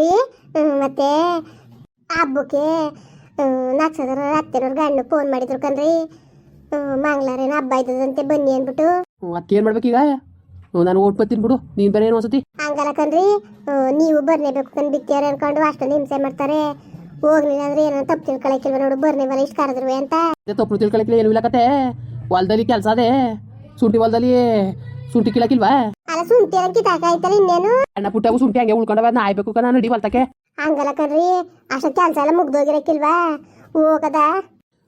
ರೀ? ಮತ್ತೆ ಹಬ್ಬಕ್ಕೆ ನಕ್ಷತ್ರ ಅತ್ತೆನವ್ರ ಗಂಡು ಫೋನ್ ಮಾಡಿದ್ರು ಕಣ್ರಿ. ಮಂಗ್ಳಾರೇನ ಹಬ್ಬ ಇದ್ದದಂತೆ ಬನ್ನಿ ಅಂದ್ಬಿಟ್ಟು. ಮತ್ತೇನ್ ಏನು ಮಾಡ್ಬೇಕೀಗ ನಾನು ಓಟ್ ಬತ್ತೀನಿ ಬಿಡು. ನೀನು ಬೇರೆ ಏನು ಅನ್ಸತಿ? ಹಂಗಲ್ಲ ಕಣ್ರಿ. ನೀವು ಬರ್ಲೇಬೇಕು ಕಣ್ ಬಿತ್ತಿಯಾರ ಅನ್ಕೊಂಡು ಅಷ್ಟೊಂದು ಹಿಂಸೆ ಮಾಡ್ತಾರೆ. ಹೋಗ್ಲಿಲ್ಲ ಅಂದ್ರೆ ಏನೋ ತಪ್ಪು ತಿಳ್ಕೊಳಕಿಲ್ವ ನೋಡು ಬರ್ನೇ ಬಲ ಇಷ್ಟು ಕರೆದ್ರು ಅಂತ. ತಪ್ಪು ತಿಳ್ಕೊಳಕ್ಕಿಲ್ಲ ಏನು ಇಲ್ಲ ಕತೆ. ಹೊಲ್ದಲ್ಲಿ ಕೆಲಸ ಅದೇ. ಶುಂಠಿ ಹೊಲ್ದಲ್ಲಿ ಶುಂಠಿ ಕೀಳಕ್ಕಿಲ್ವಾ ಅಲ್ಲ ಶುಂಠಿ ತಾಕಾಯ್ತಲ್ಲ ಇನ್ನೇನು? ಅಣ್ಣ ಪುಟ್ಟವು ಸುಂಟಿ ಹಂಗೆ ಉಳ್ಕೊಂಡವ ನಾ ಆಯ್ಬೇಕು ಕಣ ನಡಿ ಹೊಲ್ತಕ್ಕೆ. ಹಂಗಲ್ಲ ಕಣ್ರಿ ಅಷ್ಟು ಕೆಲಸ ಎಲ್ಲ ಮುಗ್ದೋಗಿರಕ್ಕಿಲ್ವಾ ಹೋಗದ?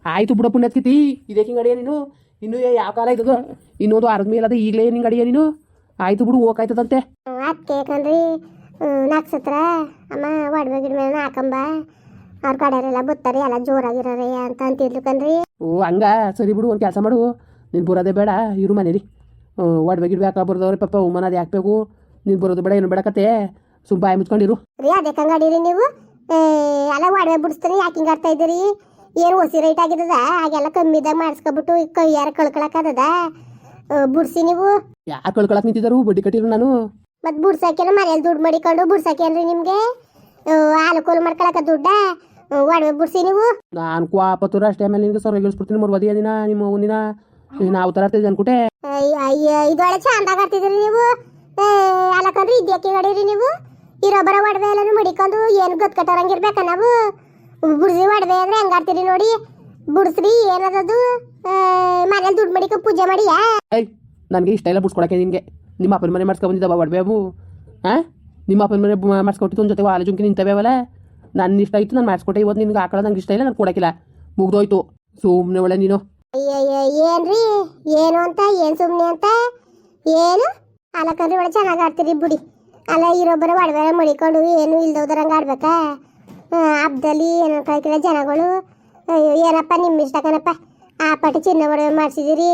ಆಯ್ತು ಬಿಡ ಪುಣ್ಯತ್ಕಿತಿ ಇದೇ ಹಿಂಗಡಿಯ ನೀನು? ಇನ್ನು ಯಾವ ಕಾಲ ಆಯ್ತದ ಇನ್ನೊಂದು ಅರ್ಧ ಮೇಲೆ ಅದ ಈಗಲೇ ನಿಂಗೆ ಅಡಿಯ ನೀನು? ಆಯ್ತು ಬಿಡು ಹೋಗಾಯ್ತದಂತೆ. ಅದಕ್ಕೆ ಕಣ್ರಿ ನಾಕ್ ನಕ್ಷತ್ರ ಅಮ್ಮ ಒಡವೆ ಗಿಡ ಮೇಲೆ ಹಾಕಂಬ. ಅವ್ರ ಕಡೆಯವರೆಲ್ಲ ಬತ್ತಾರೆ ಎಲ್ಲ ಜೋರಾಗಿರರೆ ಅಂತ ಅಂತಿದ್ಲು ಕಣ್ರಿ. ಓ ಹಂಗ? ಸರಿ ಬಿಡು ಒಂದು ಕೆಲಸ ಮಾಡು. ನೀನು ಬರೋದೇ ಬೇಡ ಇರು ಮನೇಲಿ. ಒಡವೆ ಬಗಿಡ್ ಹಾಕ ಬರ್ದವ್ರೆ? ಪಾಪ ಉಮನ ಅದು ಹಾಕ್ಬೇಕು ನೀನು ಬರೋದು ಬೇಡ ಏನು ಬೇಡಕತ್ತೆ? ಸುಮ್ ಬಾಯಿ ಮುಚ್ಕೊಂಡಿರು. ರೀ ಅದೇ ಕಂಗಡೀರಿ ನೀವು. ಎಲ್ಲ ಒಡವೆ ಬಿಡಿಸ್ತೀನಿ ಯಾಕೆ ಹಿಂಗೆ ಆಡ್ತಾ ಇದ್ದೀರಿ? ಏನು ಹೊಸಿ ರೇಟ್ ಆಗಿದ್ದದ ಹಾಗೆಲ್ಲ ಕಮ್ಮಿದಾಗ ಮಾಡಿಸ್ಕೊಬಿಟ್ಟು ಕೈಯಾರ ಕಳ್ಕೊಳಕ್ಕದ ಬಿಡ್ಸಿ ನೀವು. ಯಾರು ಕಳ್ಕೊಳಕ್ ನಿಂತಿದ್ದಾರು ಬಡ್ಡಿ ಕಟ್ಟಿರು ನಾನು. ಮತ್ತೆ ಬುಡ್ಸಕ್ಕೇನ ಮನೇಲಿ ದುಡ್ಡು ಮಾಡಿಕೊಂಡು ಬಿಡ್ಸಾಕೇನ್ರಿ ನಿಮಗೆ? ಹಾಲು ಕೋಲು ಮಾಡ್ಕೊಳಕ ದುಡ್ಡ? ಒಡವೆ ಬಿಡ್ಸಿ ನೀವು. ನಾನು ಕ್ವಾಪತ್ತೂರ ಅಷ್ಟೇ ಆಮೇಲೆ ಸರ್ವ ಸರ್ ಮೂರು ಮರ್ವದಿಯ ದಿನ ನಿಮ್ಮ ಅವ್ವನಿನ ನಾವು ಆಗ್ತಿದ್ದೆ ಅನ್ಕುಟೆ. ಅಯ್ಯೋ ಇದೊಳ್ಳೆ ಚಂದ ಆಡ್ತಿದ್ರಿ ನೀವು. ಏ, ಅಲ್ಲಕಂದ್ರೆ ಇದ್ಯಾಕೆ ಗಡೀರಿ ನೀವು. ಇರೊಬ್ಬರ ಒಡವೆ ಎಲ್ಲರೂ ಮಡಿಕೊಂಡು ಏನು ಗೊತ್ಕಟ್ಟೋರಂಗಿರ್ಬೇಕ ನಾವು. ಬುಡ್ಸಿ ಒಡವೆ ಅಂದ್ರೆ ಹೆಂಗಾಡ್ತೀರಿ ನೋಡಿ. ಬುಡ್ಸ್ರಿ ಏನದದು? ಮನೇಲಿ ದುಡ್ಡು ಮಡಿಕ ಪೂಜೆ ಮಾಡಿಯಾ? ನನಗೆ ಇಷ್ಟ ಇಲ್ಲ ಬಿಡ್ಸ್ಕೊಳಕ್ಕೆ ನಿಮಗೆ ನಿಮ್ಮ ಅಪ್ಪನ ಮನೆ ಮಾಡ್ಸ್ಕೊ ಬಂದಿದ್ದವ ಒಡವೆವು. ಹಾಂ ನಿಮ್ಮ ಅಪ್ಪನ ಮನೆ ಮಾಡಿಸ್ಕೊಟ್ಟಿದ್ದು ಒಂದು ಜೊತೆ ವಾಲ ಜುಂಕಿ ನಿಂತವೇವಲ್ಲ ನನ್ನ ಇಷ್ಟ ಆಯಿತು ನಾನು ಮಾಡಿಸ್ಕೊಟ್ಟೆ. ಇವತ್ತು ನಿನ್ಗೆ ಹಾಕೊಳ್ಳೋದು ನಂಗೆ ಇಷ್ಟ ಇಲ್ಲ ನಾನು ಕೊಡೋಕ್ಕಿಲ್ಲ. ಮುಗ್ದೋಯ್ತು. ಸುಮ್ಮನೆ ಒಳ್ಳೆ ನೀನು. ಅಯ್ಯಯ್ಯ, ಏನ್ರಿ? ಏನು ಅಂತ, ಏನ್ ಸುಮ್ಮನೆ ಅಂತ? ಏನು? ಅಲ್ಲಕಂದ್ರೆ ಒಳ್ಳೆ ಚೆನ್ನಾಗಿ ಆಡ್ತೀರಿ ಬಿಡಿ. ಅಲ್ಲ, ಇರೊಬ್ಬರ ಒಡವೆ ಮಡಿಕೊಂಡು ಏನು ಇಲ್ದೋದ್ರಂಗೆ ಆಡ್ಬೇಕಾ? ಹಬ್ಬದಲ್ಲಿ ಏನೋ ಕಳ್ಕಿಲ್ಲ ಜನಗಳು. ಅಯ್ಯೋ, ಏನಪ್ಪ ನಿಮ್ಮ ಇಷ್ಟ ಕಣಪ್ಪ. ಆ ಪಟ್ಟಿ ಚಿನ್ನ ಒಡವೆ ಮಾಡಿಸಿದಿರಿ.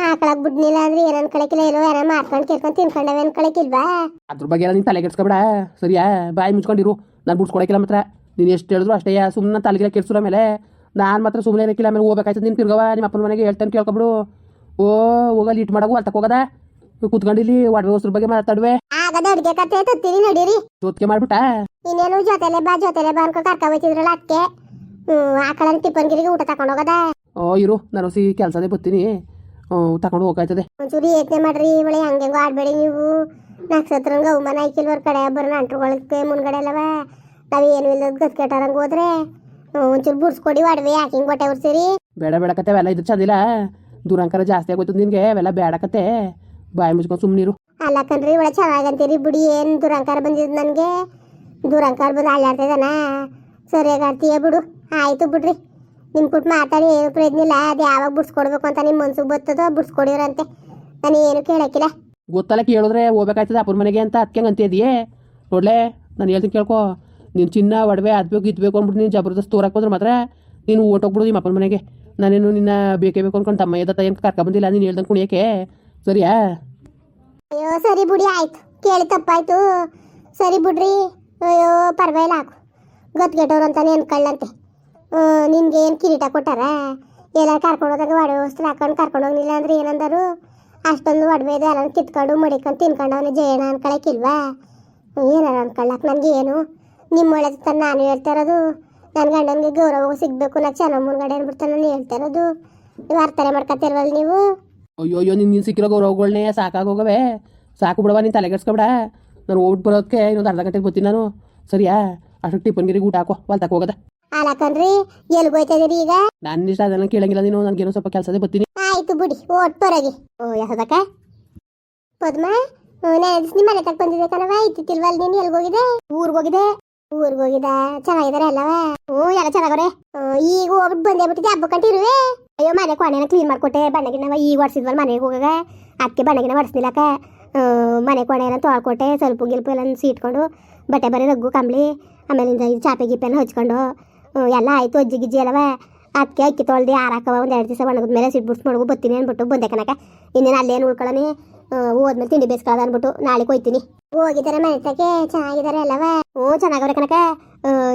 ಹಾಕೊಳಕ್ ಬಿಡ್ನಿಲ್ಲ ಅಂದ್ರೆ ಏನನ್ ಕಳಕಿಲ್ಲ, ಏನೋ ಏನೋ ಮಾಡ್ಕೊಂಡು ಕೇಳ್ಕೊಂಡು ತಿನ್ಕೊಂಡವೆ ಅನ್ಕೊಳಕಿಲ್ವಾ ಅದ್ರ ಬಗ್ಗೆ ಎಲ್ಲ ನೀನು ತಲೆ ಕೆಡ್ಸ್ಕೊಬೇಡ. ಸರಿಯಾ? ಬಾಯಿ ಮುಚ್ಕೊಂಡಿರು. ನಾನು ಬಿಡ್ಸ್ಕೊಳಕಿಲ್ಲ ಮಾತ್ರ. ನೀನು ಎಷ್ಟು ಹೇಳಿದ್ರು ಅಷ್ಟೇ. ಸುಮ್ಮನೆ ತಲೆಗಿಲ್ಲ ಕೆಡ್ಸಿರ ಆಮೇಲೆ ನಾನು ಮಾತ್ರ ಸುಮ್ಮನೆ ಇರಕ್ಕಿಲ್ಲ ಆಮೇಲೆ ಹೋಗ್ಬೇಕಾಯ್ತದೆ ನಿನ್ನ ತಿರ್ಗವ ನಿಮ್ಮ ಅಪ್ಪನ ಮನೆಗೆ ಹೇಳ್ತಾನೆ ಕೇಳ್ಕೊಬಿಡು. ಓ ಹೋಗಲ್ಲಿ ಇಟ್ಟು ಮಾಡೋ ಅಲ್ತಕ್ಕೆ ಹೋಗದ ಕೂತ್ಕೊಂಡಿಲ್ಲಿ ಒಡವೆ ವಸ್ತ್ರ ಬಗ್ಗೆ ಮಾತಾಡುವೆ. ಆಗದ ಅಡ್ಗೆ ಕತೆ ತತ್ತೀನಿ ನಡೀರಿ. ಜೊತ್ಗೆ ಮಾಡ್ಬಿಟ್ಟ? ಇನ್ನೇನು ಜೊತೆಲೆ ಬಾ ಜೊತೆಲೆ ಬಾ ಅನ್ಕೊ ಕರ್ಕ ಹೋಯ್ತಿದ್ರಲ್ಲ ಅದಕ್ಕೆ ಆಕಳನ್ ಟಿಪ್ಪನ್ಗಿರಿಗೆ ಊಟ ತಕೊಂಡು ಹೋಗದ. ಓ ಇರು ನಾನು ಸಿ ಕೆಲಸದೇ ಬರ್ತೀನಿ ತಕೊಂಡು ಹೋಗಾಯ್ತದೆ ಒಂಚೂರು ಯೋಚನೆ ಮಾಡ್ರಿ ಇವಳೆ ಹಂಗೆ ಆಡ್ಬೇಡಿ ನೀವು. ನಕ್ಷತ್ರಂಗ ಅವಮಾನ ಆಯ್ಕಿಲ್ವರ್ ಕಡೆ ಬರೋ ನಂಟ್ರುಗಳಕ್ಕೆ ಮುನ್ಗಡೆ ಅಲ್ಲವ. ನಾವೇನು ಇಲ್ಲದ ಗತ್ಕೆಟಾರಂಗೆ ಹೋದ್ರೆ. ಒಂಚೂರು ಬುಡ್ಸ್ಕೊಡಿ ಒಡವೆ ಯಾಕೆ ಹಿಂಗೆ ಬಟ್ಟೆ ಉರ್ಸಿರಿ? ಬೇಡ ಬೇಡ ಕತೆ ಅವೆಲ್ಲ ಇದು ಚಂದಿಲ್ಲ. ದುರಂಕಾರ ಜಾಸ್ತಿ ಆಗೋಯ್ತು ನಿನಗೆ ಅವೆಲ್ಲ ಬೇಡ ಕತೆ ಬಾಯಿ ಮುಚ್ಕೊಂಡು ಸುಮ್ಮನಿರು ಅಲ್ಲ ಕಣ್ರಿ ಇವಳೆ ಚೆನ್ನಾಗಂತೀರಿ ಬಿಡಿ ಏನು ದುರಂಕಾರ ಬಂದಿದ್ದು ನನಗೆ? ದುರಂಕಾರ ಬಂದು ಅಳ್ಳಾಡ್ತಿದ್ದಾನ ಸರಿಯಾಗಿ ಆಡ್ತೀಯ ಬಿಡು. ಆಯ್ತು ಬಿಡ್ರಿ. ನಿಮ್ಮ ಕುಟ್ ಮಾತಾಡಿ ಏನು ಪ್ರಯತ್ನ ಇಲ್ಲ. ಅದು ಯಾವಾಗ ಬಿಡ್ಸ್ಕೊಡ್ಬೇಕು ಅಂತ ನಿಮ್ಮ ಮನ್ಸಿಗೆ ಬರ್ತದೋ ಬಿಡ್ಸ್ಕೊಡಿರಂತೆ ನಾನು ಏನು ಕೇಳಕ್ಕಿಲ್ಲ. ಗೊತ್ತಲ್ಲ ಕೇಳಿದ್ರೆ ಹೋಗ್ಬೇಕಾಯ್ತದ ಅಪ್ಪನ ಮನೆಗೆ ಅಂತ ಅದಕ್ಕೆ ಅಂತಿದೆಯೇ. ನೋಡ್ಲೆ ನಾನು ಹೇಳ್ತೀನಿ ಕೇಳ್ಕೊ. ನೀನು ಚಿನ್ನ, ಒಡವೆ ಅದ್ಬೇಕು ಇದ್ಬೇಕು ಅಂದ್ಬಿಟ್ಟು ನೀನು ಜಬರ್ದಸ್ತ್ ತೋರಕ್ಕೆ ಹೋದ್ರೆ ಮಾತ್ರ ನೀನು ಓಟೋಗ್ಬಿಡು ನಿಮ್ಮ ಅಪ್ಪನ ಮನೆಗೆ. ನಾನೇನು ನಿನ್ನ ಬೇಕೇ ಬೇಕು ಅನ್ಕೊಂಡು ತಮ್ಮ ಎದ್ದ ಏನು ಕರ್ಕೊಂಬಂದಿಲ್ಲ ನೀನು ಹೇಳ್ದಂಗೆ ಕುಣಿಯೋಕೆ ಸರಿಯಾ? ಅಯ್ಯೋ, ಸರಿ ಬಿಡಿ, ಆಯ್ತು. ಕೇಳಿ ತಪ್ಪಾಯ್ತು. ಸರಿ ಬಿಡ್ರಿ. ಅಯ್ಯೋ, ಪರವಾಗಿಲ್ಲ ಹಾಕು ಅಂತ ಅಂತಾನೆ ಕಳ್ಳಂತೆ ನಿಮ್ಗೆ ಏನು ಕಿರೀಟ ಕೊಟ್ಟಾರ? ಎಲ್ಲ ಕರ್ಕೊಂಡು ಹೋದಾಗ ಒಡವೆ ವಸ್ತು ಹಾಕೊಂಡು ಕರ್ಕೊಂಡು ಹೋಗಿಲ್ಲ ಅಂದ್ರೆ ಏನಂದರು? ಅಷ್ಟೊಂದು ಒಡವೆ ಇದೆ ಎಲ್ಲ ಕಿತ್ಕೊಂಡು ಮಡಿಕೊಂಡು ತಿನ್ಕೊಂಡು ಅವನು ಜಯಣ ಅನ್ಕೊಳಕ್ಕಿಲ್ವಾ ಏನಾರ ಅನ್ಕೊಳ್ಳಕ್ಕೆ ಏನು ನಿಮ್ಮ ಒಳ್ಳೆ ತನ್ನ ನಾನು ಹೇಳ್ತಾ ಇರೋದು ನನ್ನ ಗಂಡನಿಗೆ ಗೌರವ ಸಿಗಬೇಕು ನಾ ಚೆನ್ನಾಗಿ ಮುಂದ್ಗಡೆ ಬಿಡ್ತಾನೆ ನಾನು ಹೇಳ್ತಾ ಇರೋದು. ನೀವು ಅರ್ಥನೆ ಮಾಡ್ಕೊತಿರ್ವಲ್ಲ ನೀವು? ಅಯ್ಯೋ ಅಯ್ಯೋ ನೀನು ನೀನು ಸಿಕ್ಕಿರೋ ಗೌರವಗಳನ್ನೇ ಸಾಕಾಗೋಗವೆ ಸಾಕು ಬಿಡವ ನೀನು ತಲೆಗೆಡ್ಸ್ಕೊಬಿಡ ನಾನು ಹೋಗ್ಬಿಟ್ಟು ಬರೋದಕ್ಕೆ ಇನ್ನೊಂದು ಅರ್ಧ ಗಂಟೆಗೆ ಬರ್ತೀನಿ ನಾನು. ಸರಿಯಾ? ಅಷ್ಟು ಟಿಫನ್ಗಿರಿಗೆ ಊಟ ಹಾಕೋ ಹೊಲ್ತಕ್ಕೆ ಹೋಗದ. ಅಲ್ಲ ಎಲ್ಲಿ ಹೋಯ್ತಾ ಇದೀರಿ ಈಗ? ನನ್ನ ಇಷ್ಟ ಅದನ್ನ ಕೇಳಂಗಿಲ್ಲ ನೀನು ನನಗೇನೋ ಸ್ವಲ್ಪ ಕೆಲಸದೇ ಬರ್ತೀನಿ. ಆಯ್ತು ಬಿಡಿ ಓಟ್ ಬರೋಗಿ ಓ ಯಾವ್ದಕ್ಕ? ಪದ್ಮ? ನಾನು ನಿಮ್ಮ ಮನೆ ತಕ್ಕ ಬಂದಿದ್ದೆ ಕಣವ ಇತ್ತಿಲ್ವಲ್ ನೀನು ಎಲ್ಗೋಗಿದೆ ಹೋಗಿದೆ ಊರ್ಗ್ ಹೋಗಿದ ಚೆನ್ನಾಗಿದಾರೆ ಅಲ್ಲವ? ಹ್ಞೂ, ಎಲ್ಲ ಚೆನ್ನಾಗವ್ರೆ. ಈಗ ಹೋಗಿ ಬಂದೇ ಬಿಟ್ಟಿದ್ದೆ, ಹಬ್ಬ ಕಂಟಿರುವೆ ಅಯ್ಯೋ, ಮನೆ ಕೊನೆನ ಕ್ಲೀನ್ ಮಾಡ್ಕೊಟ್ಟೆ. ಬಣ್ಣಗಿನವ ಈಗ ಒಡ್ಸಿದ್ವಲ್ಲ ಮನೆಗೆ ಹೋಗಾಗ ಅದಕ್ಕೆ ಬಣ್ಣಗಿನ ಒಡ್ಸ್ನಿಲ್ಲಕ್ಕ ಮನೆ ಕೊನೆನ ತೊಳ್ಕೊಟ್ಟೆ ಸ್ವಲ್ಪ ಗಿಲ್ಪ ಎಲ್ಲ ಸೀಟ್ಕೊಂಡು, ಬಟ್ಟೆ ಬರೀ ರಗ್ಗು ಕಂಬಳಿ, ಆಮೇಲಿಂದ ಇದು ಚಾಪೆ ಗಿಪ್ಪೆಲ್ಲ ಹಚ್ಕೊಂಡು ಎಲ್ಲ ಆಯ್ತು, ಅಜ್ಜಿ ಗಿಜ್ಜಿ ಅಲ್ಲವ ಅದಕ್ಕೆ ಅಕ್ಕಿ ತೊಳ್ದು, ಆರಾಕವ ಒಂದು ಎರಡು ದಿವಸ ಒಣಗಿದ ಮೇಲೆ ಸಿಟ್ಟು ಬಿಡ್ಸ್ ಮಾಡ್ಕೊ ಬರ್ತೀನಿ ಅಂದ್ಬಿಟ್ಟು ಬಂದೆ ಕನಕ ಇನ್ನೇನು ಅಲ್ಲೇನು ಉಳ್ಕೊಳ್ಳೋನಿ ಹೋದ್ಮೇಲೆ ತಿಂಡಿ ಬೇಸ್ಕಾದ ಅಂದ್ಬಿಟ್ಟು ನಾಳೆ ಹೋಯ್ತೀನಿ ಹೋಗಿದ್ದಾರೆ ಮನೆ ತಕ್ಕೆ ಚೆನ್ನಾಗಿದ್ದಾರೆ ಅಲ್ಲವ? ಹ್ಞೂ ಚೆನ್ನಾಗವ್ರೆ ಕನಕ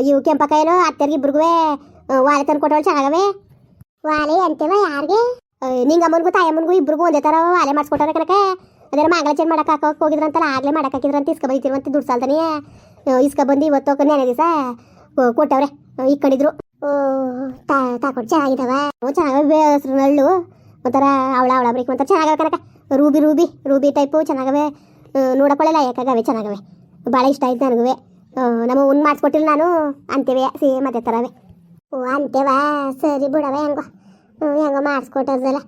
ಇವು ಕೆಂಪಕ್ಕ ಏನೋ ಅತ್ತೆರ್ಗೆ ಇಬ್ರಿಗೂ ವಾಲೆ ತಂದು ಕೊಟ್ಟವಳು ಚೆನ್ನಾಗವೆ? ವಾಲೆ ಅಂತೇವ ಯಾರಿಗೆ? ನಿಂಗಮ್ಮನಿಗೂ ತಾಯಮ್ಮನಿಗೂ ಇಬ್ರಿಗೂ ಒಂದೇ ಥರ ವಾಲೆ ಮಾಡಿಸ್ಕೊಟ್ಟಾರೆ ಕನಕ ಅದರ ಮಂಗಳಾಚರಣೆ ಮಾಡಕ್ಕೆ ಹಾಕೋಕೆ ಹೋಗಿದ್ರಂತಲ್ಲ, ಆಗಲೇ ಮಾಡಕ್ಕೆ ಹಾಕಿದ್ರಂತ ಇಸ್ಕೊ ಅಂತ ದುಡ್ಡು ಸಾಲ್ತಾನೆ ಇಸ್ಕ ಬಂದು ಇವತ್ತು ನೆನೆ ದಿವಸ ಕೊಟ್ಟವ್ರೆ. ತಾ ತಾಕೊಟ್ಟು ಚೆನ್ನಾಗಿದ್ದಾವೆ ಚೆನ್ನಾಗವೆ ಹೆಸ್ರು ನಳ್ಳು. ಒಂಥರ ಅವಳ ಅವಳ ಬ್ರೇಕ್ ಒಂಥರ ಚೆನ್ನಾಗವೆ ಕನಕ ರೂಬಿ ರೂಬಿ ರೂಬಿ ಟೈಪು ಚೆನ್ನಾಗವೆ. ನೋಡಕೊಳ್ಳಲ್ಲ, ಯಾಕಾಗವೆ, ಚೆನ್ನಾಗವೆ. ಭಾಳ ಇಷ್ಟ ಆಯ್ತು ನನಗೂ ನಮ್ಮ ಉನ್ ಮಾಡಿಸ್ಕೊಟ್ಟಿಲ್ಲ ನಾನು ಅಂತೇವೆ ಸೇಮ್ ಅದೇ ಥರವೇ ಓ ಅಂತೇವಾ ಸರಿ ಬಿಡವ ಹೆಂಗೋ. ಹೆಂಗ ಮಾಡಿಸ್ಕೊಟ್ಟದಲ್ಲ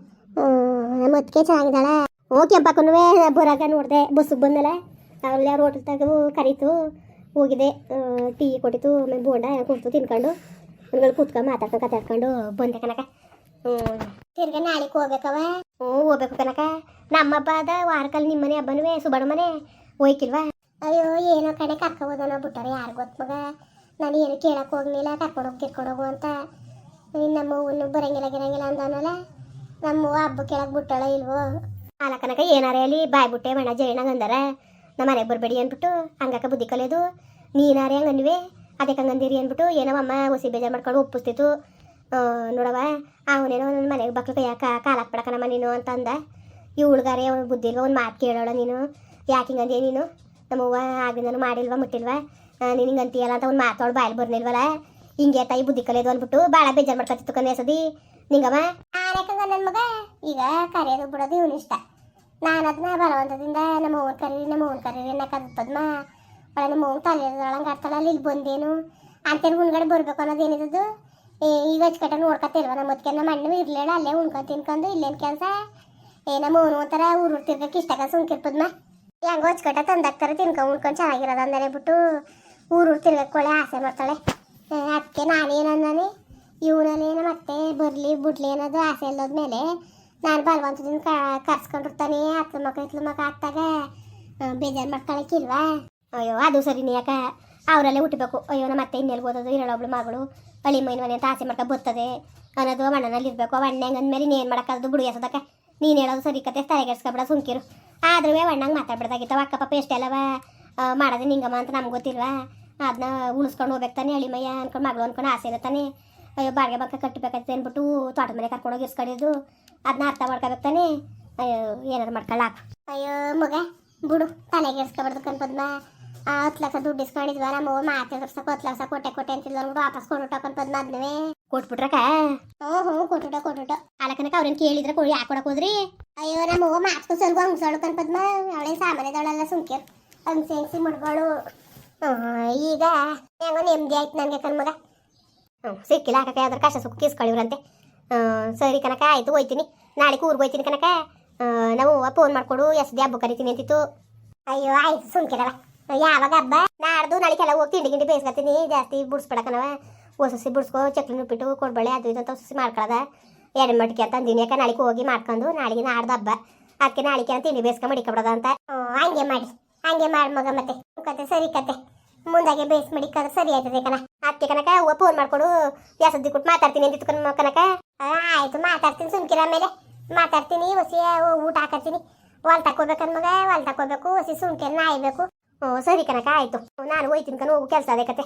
ನಮ್ಮ ಅದಕ್ಕೆ ಚೆನ್ನಾಗಿದ್ದಾಳೆ. ಓ ಕೆಂಪಕ್ಕೂ ಬರಾಗ ನೋಡಿದೆ, ಬಸ್ಸಿಗೆ ಬಂದಲ್ಲ. ಅವ್ರಲ್ಲಿ ಅವ್ರ ಹೋಟೆಲ್ ತಗೋ ಕರೀತು, ಹೋಗಿದೆ. ಟೀ ಕೊಟ್ಟಿತು, ಆಮೇಲೆ ಬೋಂಡ ಕೊಡ್ತು ತಿನ್ಕೊಂಡು ಅವ್ರಿಗೆ ಕೂತ್ಕೊಂಡು ಮಾತಾಡ್ಕೊಂಡು ಕತಾಡ್ಕೊಂಡು ಬಂದೆ ಕನಕ ತಿರ್ಗ ನಾಳೆಗೆ ಹೋಗ್ಬೇಕವ ಹ್ಞೂ ಹೋಗ್ಬೇಕು ಕನಕ ನಮ್ಮ ಹಬ್ಬ ಅದ ವಾರಕಲ್ಲಿ ನಿಮ್ಮ ಮನೆ ಹಬ್ಬನೂ ಸುಬಣ ಮನೆ ಹೋಯ್ಕಿಲ್ವಾ ಅಯ್ಯೋ ಏನೋ ಕಡೆ ಕರ್ಕೊಬೋದನ ಬಿಟ್ಟಾರೆ ಯಾರು ಗೊತ್ತ ಮಗ? ನಾನು ಏನು ಕೇಳಕ್ಕೆ ಹೋಗ್ಲಿಲ್ಲ ಕರ್ಕೊಂಡು ಹೋಗಿ ಕಿರ್ಕೊಂಡು ಹೋಗು ಅಂತ. ನಮ್ಮ ಹೂವನ್ನು ಬರಂಗಿಲ್ಲ ಗಿರಂಗಿಲ್ಲ ಅಂದವನಲ್ಲ. ನಮ್ಮ ಹಬ್ಬ ಕೇಳಕ್ಕೆ ಬಿಟ್ಟಾಳ ಇಲ್ವೋ? ಆಲಕನಕ ಏನಾರ ಅಲ್ಲಿ ಬಾಯ್ ಬಿಟ್ಟೆ ಮಣ ಜೈನಂಗೆ ಅಂದಾರ ನಮ್ಮ ಮನೆಗೆ ಬರಬೇಡಿ ಅಂದ್ಬಿಟ್ಟು ಹಂಗಕ್ಕ ಬುದ್ಧಿ ಕಲಿಯೋದು. ನೀನಾರೇ ಹಂಗೆ ಅಂದ್ವಿ ಅದಕ್ಕೆ ಹಂಗಂದಿರಿ ಅಂದ್ಬಿಟ್ಟು ಏನೋ ಅಮ್ಮ ಹೊಸಿ ಬೇಜಾರು ಮಾಡ್ಕೊಂಡು ಒಪ್ಪಿಸ್ತಿತ್ತು ನೋಡವಾ ನೋಡವ ಅವನೇನೋ ನನ್ನ ಮನೆಗೆ ಬಕ್ಳು ಕೈಯಾಕ ಬಿಡಕ್ಕ ನಮ್ಮ ನೀನು ಅಂತ ಅಂದ. ಈ ಹುಡುಗಾರೆ ಅವ್ನು ಬುದ್ಧಿ ಇಲ್ವ ಒಂದು ಮಾತು ಕೇಳೋಳ ನೀನು. ಯಾಕೆ ಹಿಂಗಂದೆ ನೀನು? ನಮ್ಮವ್ವ ಆಗಿಂದನು ಮಾಡಿಲ್ವ, ಮುಟ್ಟಿಲ್ವ? ನೀನು ಹಿಂಗೆ ಅಂತೀಯಲ್ಲ ಅಂತ ಒಂದು ಮಾತಾಡೋ ಬಾಯಲ್ಲಿ ಬರ್ನಿಲ್ವಲ್ಲ ಹಿಂಗೆ ತಾಯಿ ಬುದ್ಧಿ ಕಲಿಯೋದು ಅಂದ್ಬಿಟ್ಟು ಭಾಳ ಬೇಜಾರು ಮಾಡ್ಕೊತಿತ್ತು ಕನ್ನೆ ಸದಿ ನಿಂಗಮ್ಮ? ನನ್ನ ಮಗ? ಈಗ ಕರೆಯೋದು ಬಿಡೋದು ಇವನು ಇಷ್ಟ. ನಾನು ಅದನ್ನ ಬಲವಂತದಿಂದ ನಮ್ಮ ಅವ್ವನ ಕರೀರಿ, ನಮ್ಮ ಅವ್ನ ಕರೀರಿ ಅನ್ನಕ್ಕೆ ಪದ್ಮ. ಒಳ ನಮ್ಮ ತಲೆ ತಲೆದೊಳಂಗೆ ಆಡ್ತಾಳ ಅಲ್ಲಿ ಇಲ್ಲಿ ಬಂದೇನು? ಅಂತೇನು ಮುಂದ್ಗಡೆ ಬರ್ಬೇಕು ಅನ್ನೋದು ಏ, ಈಗ ಹಚ್ಕಟ್ಟ ನೋಡ್ಕೊತಿಲ್ವ ನಮ್ಮ ಅದಕ್ಕೆ ನಮ್ಮ ಅಣ್ಣ ಇರ್ಲೇಳ, ಅಲ್ಲೇ ಉಣ್ಕೊಂಡು ತಿನ್ಕೊಂಡು ಇಲ್ಲೇನು ಕೆಲಸ? ಏ, ನಮ್ಮ ಅವ್ನು ಒಂಥರ ಊರು ತಿರ್ಗಕ್ಕೆ ಇಷ್ಟ ಸುಮ್ಕಿರ್ಪದ್ಮ ಹೆಂಗೋ ಹಚ್ಕಟ್ಟ ತಂದಾಕ್ತಾರೆ, ತಿನ್ಕೊಂಡು ಉಣ್ಕೊಂಡು ಚೆನ್ನಾಗಿರೋದು ಅಂದರೆ ಬಿಟ್ಟು ಊರು ತಿರ್ಗಕ್ಕೊಳ್ಳೆ ಆಸೆ ಮಾಡ್ತಾಳೆ. ಅದಕ್ಕೆ ನಾನೇನಂದಾನೆ ಇವನಲ್ಲೇನು ಮತ್ತೆ ಬರಲಿ ಬಿಡ್ಲಿ ಅನ್ನೋದು ಆಸೆ ಇಲ್ಲೋದ್ಮೇಲೆ ನಾನು ಬಲವಂತದಿಂದ ಕರ್ಸ್ಕೊಂಡಿರ್ತಾನೆ. ಹತ್ತು ಮಕ್ಕ ಇತ್ಲ ಮಕ್ಕ ಆಗ್ತಾಗ ಬೇಜಾರು ಮಾಡ್ಕೊಳಕ್ಕಿಲ್ವಾ ಅಯ್ಯೋ, ಅದು ಸರಿನೇ ಯಾಕ? ಅವರಲ್ಲೇ ಹುಟ್ಟಬೇಕು ಅಯ್ಯೋ ನಮ್ಮ ಅತ್ತೆ ಇನ್ನೆಲ್ಲಿ ಓದೋದು? ಇರಳೊಬ್ಳು ಮಗಳು. ಅಳಿ ಮೈನ್ ಮನೆ ಅಂತ ಆಸೆ ಮಾಡ್ಕೊ ಬರ್ತದೆ ಅನ್ನೋದು ಮಣ್ಣನಲ್ಲಿ ಇರಬೇಕು. ಅಣ್ಣ ಹೆಂಗಂದ್ಮೇಲೆ ಇನ್ನೇನು ಮಾಡೋಕ್ಕಾಗದು ಬುಡಿಗೆ ಎಸದಕ್ಕೆ. ನೀನು ಹೇಳೋದು ಸರಿ ಕತೆ ತಲೆಗೆಡ್ಸ್ಕೊಬೇಡ ಸುಂಕಿರು ಆದ್ರೂ ಅಣ್ಣಂಗೆ ಮಾತಾಡ್ಬಿಡ್ದಾಗಿತ್ತವ ಅಕ್ಕ ಪಾಪ ಎಷ್ಟೆಲ್ಲವ ಮಾಡೋದು ನಿಂಗಮ್ಮ ಅಂತ ನಮ್ಗೆ ಗೊತ್ತಿಲ್ವಾ? ಅದನ್ನ ಉಣಿಸ್ಕೊಂಡು ಹೋಗ್ಬೇಕು ತಾನೆ ಹಳಿ ಮಯ್ಯ ಅನ್ಕೊಂಡು, ಮಗಳು ಅನ್ಕೊಂಡು ಆಸೆ ಇರುತ್ತಾನೆ ಅಯ್ಯೋ, ಬಾಡಿಗೆ ಬಕ್ಕ ಕಟ್ಟಬೇಕಾಯ್ತು ಅಂದ್ಬಿಟ್ಟು ತೋಟದ ಮನೆ ಕರ್ಕೊಂಡೋಗಿ ಇಸ್ಕೊಂಡಿದ್ದು. ಅದನ್ನ ಅರ್ಥ ಮಾಡ್ಕೋಬೇಕು ತಾನೆ. ಅಯ್ಯೋ ಏನಾರು ಮಾಡ್ಕೊಳ್ಳಾಕ ಅಯ್ಯೋ, ಮಗ, ಬಿಡು ತಲೆಗೆ ಇರ್ಸ್ಕೊಬಾರ್ದು ಕನ್ಪದ್ಮ ಹತ್ತು ಲಕ್ಷ ದುಡ್ಡು ಇಸ್ಕೊಂಡಿದ್ವ, ನಮ್ಮ ಅವ್ವ ಮಾತಾಡ್ಸಕ್ಕೆ ಹತ್ತು ಲಕ್ಷ ಕೊಟ್ಟೆ ಕೊಟ್ಟೆ ಅಂತಿಲ್ಲ ಅಂದ್ಬಿಟ್ಟು ವಾಪಸ್ ಕೊಟ್ಟು ಕನ್ಪದ್ಮ ಅದನ್ನೇ ಕೊಟ್ಬಿಟ್ರಕ ಹ್ಞೂ ಹ್ಞೂ ಕೊಟ್ಬಿಟ್ಟ ಕೊಟ್ಬಿಟ್ಟ. ಅಲಕನಕ ಅವ್ರೇನು ಕೇಳಿದ್ರೆ ಕೋಳಿ ಯಾಕೆ ಕೊಡಕ್ ಹೋದ್ರಿ? ಅಯ್ಯೋ ನಮ್ಮ ಅವ್ವ ಮಾತು ಸ್ವಲ್ಪ ಹಂಗ್ಸಳು ಕನ್ಪದ್ಮ ಅವಳೆ ಸಾಮಾನ್ಯದವಳೆಲ್ಲ ಸುಂಕೆ ಹಂಗ್ಸಿ ಹಂಗ್ಸಿ ಮುಡ್ಗಳು ಈಗ ಹೆಂಗೋ ನೆಮ್ಮದಿ ಆಯ್ತು ನನಗೆ ಕಣ್ಮಗ ಹ್ಞೂ ಸಿಕ್ಕಿಲ್ಲ ಹಾಕಕ್ಕೆ ಯಾವ್ದಾರು ಕಷ್ಟ ಸುಖ ಕಿಸ್ಕೊಳ್ಳಿವ್ರಂತೆ ಸರಿ ಕನಕ ಆಯ್ತು ಹೋಯ್ತೀನಿ. ನಾಳೆ ಊರಿಗೆ ಹೋಯ್ತೀನಿ ಕನಕ ನಾವು ಫೋನ್ ಮಾಡ್ಕೊಡು ಎಸ್ಡಿ ಹಬ್ಬ ಕರಿತೀನಿ ಅಂತಿತ್ತು. ಅಯ್ಯೋ ಆಯ್ತು ಸುಮ್ಕಿರವ ಯಾವಾಗ ಹಬ್ಬ? ನಾಡ್ದು ನಾಳೆಗೆಲ್ಲ ಹೋಗಿ ತಿಂಡಿ ಗಿಂಡಿ ಬೇಯಿಸ್ಕೊತೀನಿ ಜಾಸ್ತಿ ಬಿಡಿಸ್ಬಿಡಕನವ ಹೊಸಸಿ ಬಿಡಿಸ್ಕೊ, ಚಕ್ಲಿ ಉಪ್ಪಿಟ್ಟು ಕೊಡ್ಬಳೆ ಅದು ಇದು ಅಂತ ಹೊಸಸಿ ಮಾಡ್ಕೊಳ್ಳೋದ ಎಡೆ ಮಟ್ಟಿಗೆ ಅಂತ ಅಂದಿನಿ. ಯಾಕೆ ನಾಳೆಗೆ ಹೋಗಿ ಮಾಡ್ಕೊಂಡು ನಾಳೆಗೆ ನಾಡ್ದು ಹಬ್ಬ. ಅದಕ್ಕೆ ನಾಳೆಗೆ ತಿಂಡಿ ಬೇಯಿಸ್ಕೊಂಡು ಮಡಿಕೊಬಿಡೋದ ಅಂತ. ಹಂಗೆ ಮಾಡಿ ಹಂಗೆ ಮಾಡಿ ಮಗ ಮತ್ತೆ. ಕತೆ, ಸರಿ ಕತೆ. ಮುಂದಾಗೆ ಬೇಯಿಸಿ ಮಡಿಕೋದ್ರೆ ಸರಿ ಆಯ್ತದೆ ಕಣ. ಅದಕ್ಕೆ ಕನಕ ಫೋನ್ ಮಾಡ್ಕೊಡು. ಯಾಸದ್ದಿ ಕೊಟ್ಟು ಮಾತಾಡ್ತೀನಿ ಅಂದಿತ್ತು ಕಣ ಕನಕ ಆಯ್ತು, ಮಾತಾಡ್ತೀನಿ ಸುಮ್ಕಿರ ಮೇಲೆ ಮಾತಾಡ್ತೀನಿ ಹೊಸಿ ಊಟ ಹಾಕತ್ತೀನಿ. ಹೊಲ್ ತಕೋಬೇಕನ್ ಮಗ ಹೊಲ್ ತಕೋಬೇಕು ಹೊಸಿ ಸುಮ್ಕೆ ನಾಯ್ಬೇಕು. ಹ್ಞೂ ಸರಿ ಕನಕ ಆಯ್ತು. ನಾನು ಹೋಯ್ತೀನಿ ಕಣ, ಹೋಗು, ಕೆಲಸ ಅದೇ ಕತೆ.